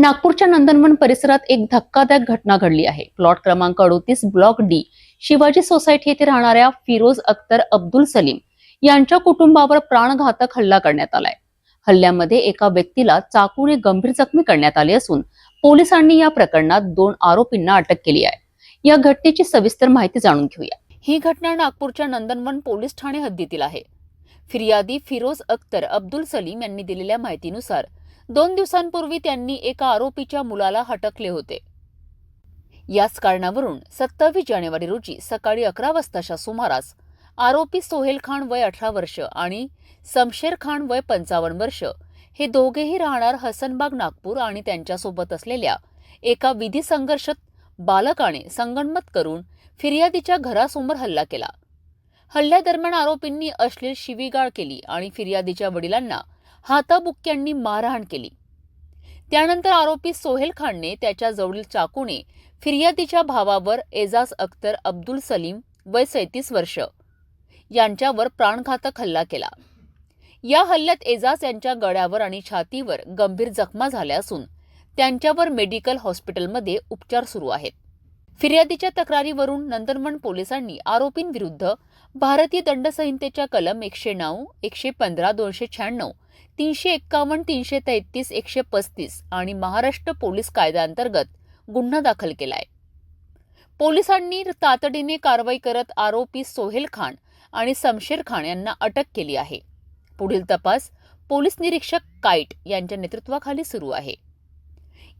नागपूरच्या नंदनवन परिसरात एक धक्कादायक घटना घडली आहे. प्लॉट क्रमांक अडोतीस ब्लॉक डी शिवाजी सोसायटी येथे राहणाऱ्या फिरोज अख्तर अब्दुल सलीम यांच्या कुटुंबावर प्राणघातक हल्ला करण्यात आलाय. हल्ल्यामध्ये एका व्यक्तीला चाकूने गंभीर जखमी करण्यात आली असून पोलिसांनी या प्रकरणात दोन आरोपींना अटक केली आहे. या घटनेची सविस्तर माहिती जाणून घेऊया. ही घटना नागपूरच्या नंदनवन पोलीस ठाणे हद्दीतील आहे. फिर्यादी फिरोज अख्तर अब्दुल सलीम यांनी दिलेल्या माहितीनुसार दोन दिवसांपूर्वी त्यांनी एका आरोपीच्या मुलाला हटकले होते. याच कारणावरून सत्तावीस जानेवारी रोजी सकाळी अकरा वाजताच्या सुमारास आरोपी सोहेल खान वय अठरा वर्ष आणि समशेर खान वय पंचावन्न वर्ष हे दोघेही राहणार हसनबाग नागपूर आणि त्यांच्यासोबत असलेल्या एका विधी संघर्षात बालकाने संगणमत करून फिर्यादीच्या घरासमोर हल्ला केला. हल्ल्यादरम्यान आरोपींनी अश्लील शिवीगाळ केली आणि फिर्यादीच्या वडिलांना हाताबुक्क्यांनी मारहाण केली. त्यानंतर आरोपी सोहेल खानने त्याच्या जवळील चाकूने फिर्यादीच्या भावावर एजाज अख्तर अब्दुल सलीम वय सैतीस वर्ष यांच्यावर प्राणघातक हल्ला केला. या हल्ल्यात एजाज यांच्या गळ्यावर आणि छातीवर गंभीर जखमा झाल्या असून त्यांच्यावर मेडिकल हॉस्पिटलमध्ये उपचार सुरू आहेत. फिर्यादीच्या तक्रारीवरून नंदनवन पोलिसांनी आरोपींविरुद्ध भारतीय दंड संहितेच्या कलम एकशे नऊ एकशे पंधरा दोनशे शहाण्णव तीनशे एक्कावन्न तीनशे तेहतीस एकशे पस्तीस आणि महाराष्ट्र पोलीस कायद्याअंतर्गत गुन्हा दाखल केलाय. पोलिसांनी तातडीने कारवाई करत आरोपी सोहेल खान आणि समशेर खान यांना अटक केली आहे. पुढील तपास पोलीस निरीक्षक काईट यांच्या नेतृत्वाखाली सुरू आहे.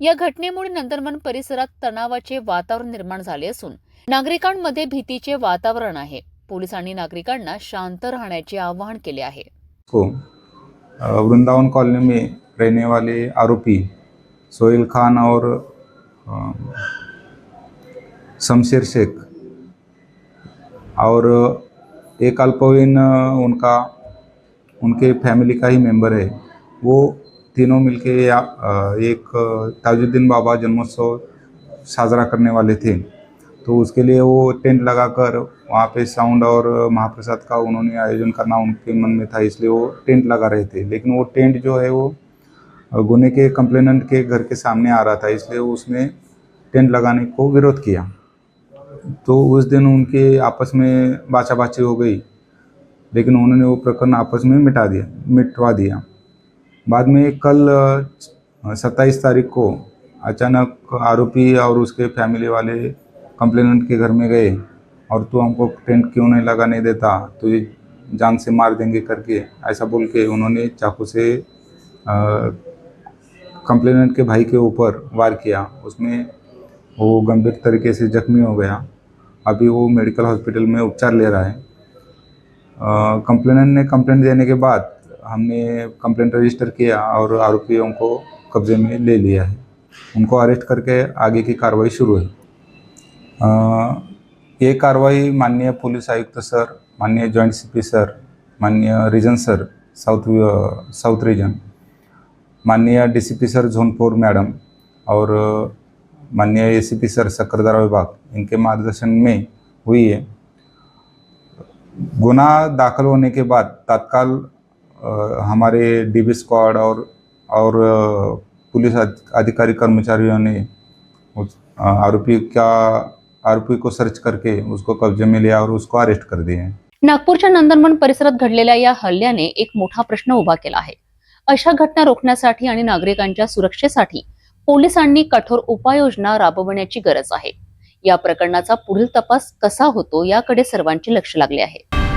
या घटनेमुळे नंदनवन परिसरात तणावाचे वातावरण निर्माण झाले असून नागरिकांमध्ये भीतीचे वातावरण आहे. पोलिसांनी नागरिकांना शांत राहण्याचे आवाहन केले आहे. हो. वृंदावन कॉलोनी में रहने वाले आरोपी सोहेल खान और शमशेर शेख और एक अल्पवीन उनका उनके फैमिली का ही मेंबर है। वो तीनों मिलके या एक ताजुद्दीन बाबा जन्मोत्सव साजरा करने वाले थे। तो उसके लिए वो टेंट लगाकर वहाँ पे साउंड और महाप्रसाद का उन्होंने आयोजन करना उनके मन में था, इसलिए वो टेंट लगा रहे थे। लेकिन वो टेंट जो है वो गुने के कंप्लेनेंट के घर के सामने आ रहा था, इसलिए उसने टेंट लगाने को विरोध किया। तो उस दिन उनके आपस में बाचाबाची हो गई, लेकिन उन्होंने वो प्रकरण आपस में मिटा दिया, मिटवा दिया। बाद में कल सत्ताईस तारीख को अचानक आरोपी और उसके फैमिली वाले कंप्लेनेंट के घर में गए और तू हमको टेंट क्यों नहीं लगाने देता? तुझे जान से मार देंगे करके। ऐसा बोल के उन्होंने चाकू से कंप्लेनेंट के भाई के ऊपर वार किया। उसमें वो गंभीर तरीके से जख्मी हो गया। अभी वो मेडिकल हॉस्पिटल में उपचार ले रहा है। कंप्लेनेंट ने कंप्लेंट देने के बाद हमने कंप्लेंट रजिस्टर किया और आरोपियों को कब्जे में ले लिया है। उनको अरेस्ट करके आगे की कार्रवाई शुरू है। ये कार्रवाई माननीय पुलिस आयुक्त सर, माननीय जॉइंट सीपी सर, माननीय region sir south south region, माननीय डीसीपी सर झोनपुर मैडम और माननीय एसीपी सर सक्करदरा विभाग, इनके मार्गदर्शन में हुई है गुना दाखिल होने के बाद तत्काल हमारे डीबी स्क्वाड और और पुलिस अधिकारी कर्मचारियों ने आरोपी का आरोपी को सर्च करके उसको कब्जे में लिया और उसको अरेस्ट कर दिए नागपूरच्या नंदनवन परिसरात घडलेल्या या हल्ल्याने एक मोठा प्रश्न उभा केला आहे. अशा घटना रोखण्यासाठी आणि नागरिकांच्या सुरक्षेसाठी पोलिसांनी कठोर उपाययोजना राबवण्याची गरज आहे. या प्रकरणाचा पुढील तपास कसा होतो याकडे सर्वांचे लक्ष लागले आहे.